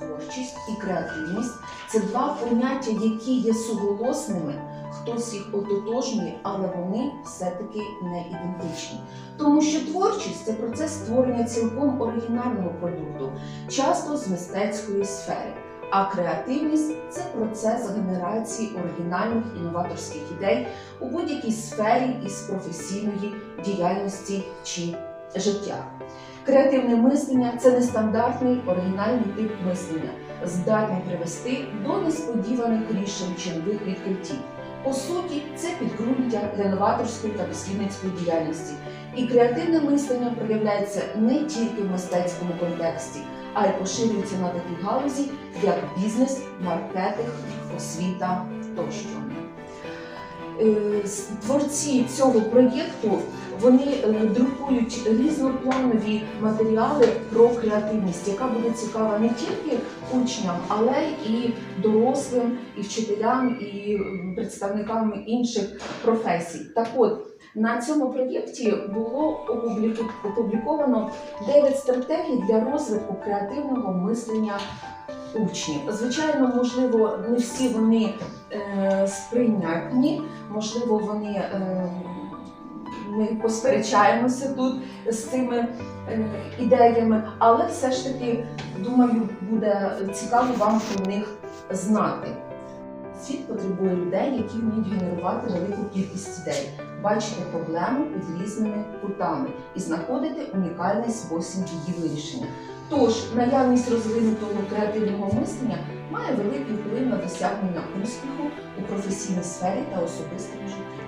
творчість і креативність це два поняття, які є суголосними. Хтось їх ототожнює, але вони все-таки не ідентичні. Тому що творчість це процес створення цілком оригінального продукту, часто з мистецької сфери. А креативність це процес генерації оригінальних інноваторських ідей у будь-якій сфері із професійної діяльності чи життя. Креативне мислення це нестандартний оригінальний тип мислення, здатний привести до несподіваних рішень чи нових відкриттів. По суті, це підґрунтя для новаторської та дослідницької діяльності. І креативне мислення проявляється не тільки в мистецькому контексті, а й поширюється на такій галузі, як бізнес, маркетинг, освіта тощо. Е, Творці цього проєкту вони е, друкують різнопланові матеріали про креативність, яка буде цікава не тільки учням, але і дорослим, і вчителям, і представникам інших професій. Так от на цьому проєкті було опубліковано 9 стратегій для розвитку креативного мислення учнів. Звичайно, можливо, не всі вони сприйнятні, можливо, вони. Е, ми посперечаємося тут з цими е, ідеями, але все ж таки, думаю, буде цікаво вам про них знати. Світ потребує людей, які вміють генерувати велику кількість ідей, бачити проблему під різними кутами і знаходити унікальний спосіб її вирішення. Тож наявність розвинутого креативного мислення має великий вплив на досягнення успіху у професійній сфері та особистому житті.